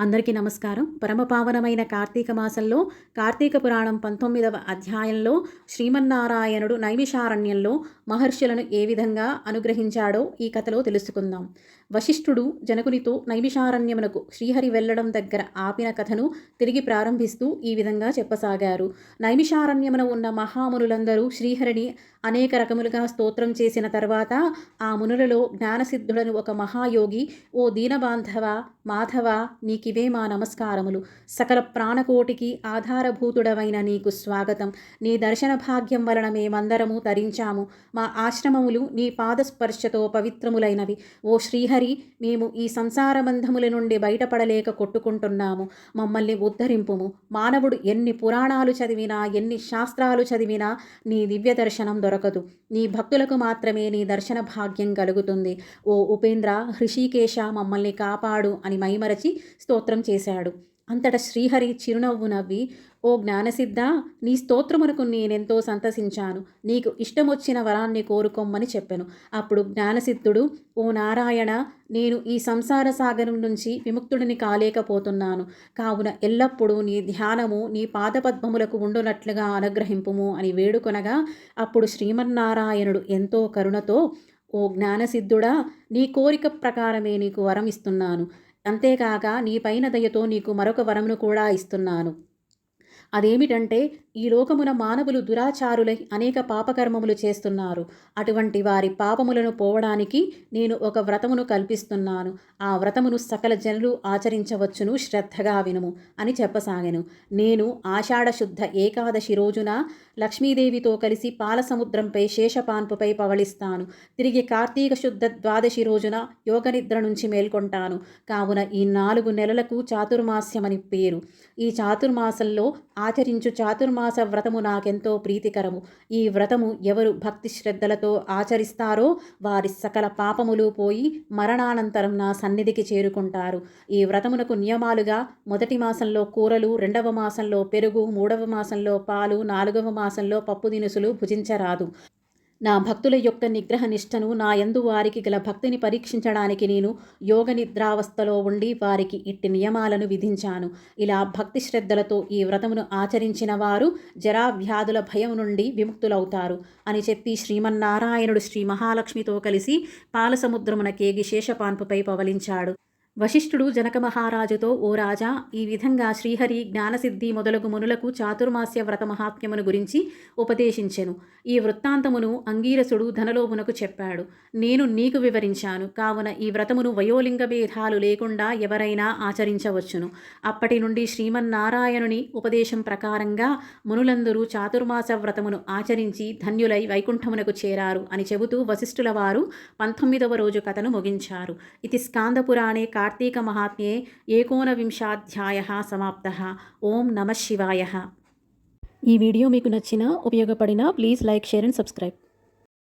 అందరికీ నమస్కారం. పరమపావనమైన కార్తీక మాసంలో కార్తీక పురాణం పంతొమ్మిదవ అధ్యాయంలో శ్రీమన్నారాయణుడు నైమిషారణ్యంలో మహర్షులను ఏ విధంగా అనుగ్రహించాడో ఈ కథలో తెలుసుకుందాం. వశిష్ఠుడు జనకునితో నైమిషారణ్యమునకు శ్రీహరి వెళ్ళడం దగ్గర ఆపిన కథను తిరిగి ప్రారంభిస్తూ ఈ విధంగా చెప్పసాగారు. నైమిషారణ్యమున ఉన్న మహామునులందరూ శ్రీహరిని అనేక రకములుగా స్తోత్రం చేసిన తర్వాత ఆ మునులలో జ్ఞానసిద్ధుడను ఒక మహాయోగి ఓ దీనబాంధవ మాధవ నీకివే మా నమస్కారములు. సకల ప్రాణకోటికి ఆధారభూతుడవైన నీకు స్వాగతం. నీ దర్శన భాగ్యం వలన మేమందరము తరించాము. మా ఆశ్రమములు నీ పాదస్పర్శతో పవిత్రములైనవి. ఓ శ్రీహరి మేము ఈ సంసార బంధముల నుండి బయటపడలేక కొట్టుకుంటున్నాము. మమ్మల్ని ఉద్ధరింపుము. మానవుడు ఎన్ని పురాణాలు చదివినా ఎన్ని శాస్త్రాలు చదివినా నీ దివ్య దర్శనం దొరకదు. నీ భక్తులకు మాత్రమే నీ దర్శన భాగ్యం కలుగుతుంది. ఓ ఉపేంద్ర హృషికేశ మమ్మల్ని కాపాడు అని మైమరచి స్తోత్రం చేశాడు. అంతట శ్రీహరి చిరునవ్వు నవ్వి ఓ జ్ఞానసిద్ధ నీ స్తోత్రమునకు నేనెంతో సంతసించాను. నీకు ఇష్టమొచ్చిన వరాన్ని కోరుకోమ్మని చెప్పాను. అప్పుడు జ్ఞానసిద్ధుడు ఓ నారాయణ నేను ఈ సంసార సాగరం నుంచి విముక్తుడిని కాలేకపోతున్నాను. కావున ఎల్లప్పుడూ నీ ధ్యానము నీ పాదపద్మములకు ఉండునట్లుగా అనుగ్రహింపుము అని వేడుకొనగా అప్పుడు శ్రీమన్నారాయణుడు ఎంతో కరుణతో ఓ జ్ఞానసిద్ధుడా నీ కోరిక ప్రకారమే నీకు వరం ఇస్తున్నాను అంతేకాక నీ పైన దయతో నీకు మరొక వరమును కూడా ఇస్తున్నాను. అదేమిటంటే ఈ లోకమున మానవులు దురాచారులై అనేక పాపకర్మములు చేస్తున్నారు. అటువంటి వారి పాపములను పోవడానికి నేను ఒక వ్రతమును కల్పిస్తున్నాను. ఆ వ్రతమును సకల జనులు ఆచరించవచ్చును శ్రద్ధగా వినుము అని చెప్పసాగాను. నేను ఆషాఢ శుద్ధ ఏకాదశి రోజున లక్ష్మీదేవితో కలిసి పాలసముద్రంపై శేషపాన్పుపై పవళిస్తాను. తిరిగి కార్తీక శుద్ధ ద్వాదశి రోజున యోగనిద్ర నుంచి మేల్కొంటాను. కావున ఈ నాలుగు నెలలకు చాతుర్మాస్యమని పేరు. ఈ చాతుర్మాసంలో ఆచరించు చాతుర్మాస వ్రతము నాకెంతో ప్రీతికరము. ఈ వ్రతము ఎవరు భక్తి శ్రద్ధలతో ఆచరిస్తారో వారి సకల పాపములు పోయి మరణానంతరం నా సన్నిధికి చేరుకుంటారు. ఈ వ్రతమునకు నియమాలుగా మొదటి మాసంలో కూరలు రెండవ మాసంలో పెరుగు మూడవ మాసంలో పాలు నాలుగవ మాసంలో పప్పు దినుసులు భుజించరాదు. నా భక్తుల యొక్క నిగ్రహ నిష్టను నా యందు వారికి గల భక్తిని పరీక్షించడానికి నేను యోగ నిద్రావస్థలో ఉండి వారికి ఇట్టి నియమాలను విధించాను. ఇలా భక్తి శ్రద్ధలతో ఈ వ్రతమును ఆచరించిన వారు జరావ్యాధుల భయం నుండి విముక్తులవుతారు అని చెప్పి శ్రీమన్నారాయణుడు శ్రీ మహాలక్ష్మితో కలిసి పాలసముద్రమున కేగి శేషపాన్పుపై పవలించాడు. వశిష్ఠుడు జనక మహారాజుతో ఓ రాజా ఈ విధంగా శ్రీహరి జ్ఞానసిద్ధి మొదలగు మునులకు చాతుర్మాస్య వ్రత మహాత్మ్యమును గురించి ఉపదేశించెను. ఈ వృత్తాంతమును అంగీరసుడు ధనలోభునకు చెప్పాడు. నేను నీకు వివరించాను. కావున ఈ వ్రతమును వయోలింగ భేదాలు లేకుండా ఎవరైనా ఆచరించవచ్చును. అప్పటి నుండి శ్రీమన్నారాయణుని ఉపదేశం ప్రకారంగా మునులందరూ చాతుర్మాస వ్రతమును ఆచరించి ధన్యులై వైకుంఠమునకు చేరారు అని చెబుతూ వశిష్ఠుల వారు పంతొమ్మిదవ రోజు కథను ముగించారు. ఇది స్కాందపురాణే కార్తీకమహాత్మ్ये ఏకోనవింశాధ్యాయ సమాప్త. ఓం నమ శివాయ. ఈ వీడియో మీకు నచ్చిన ఉపయోగపడిన please like share and subscribe.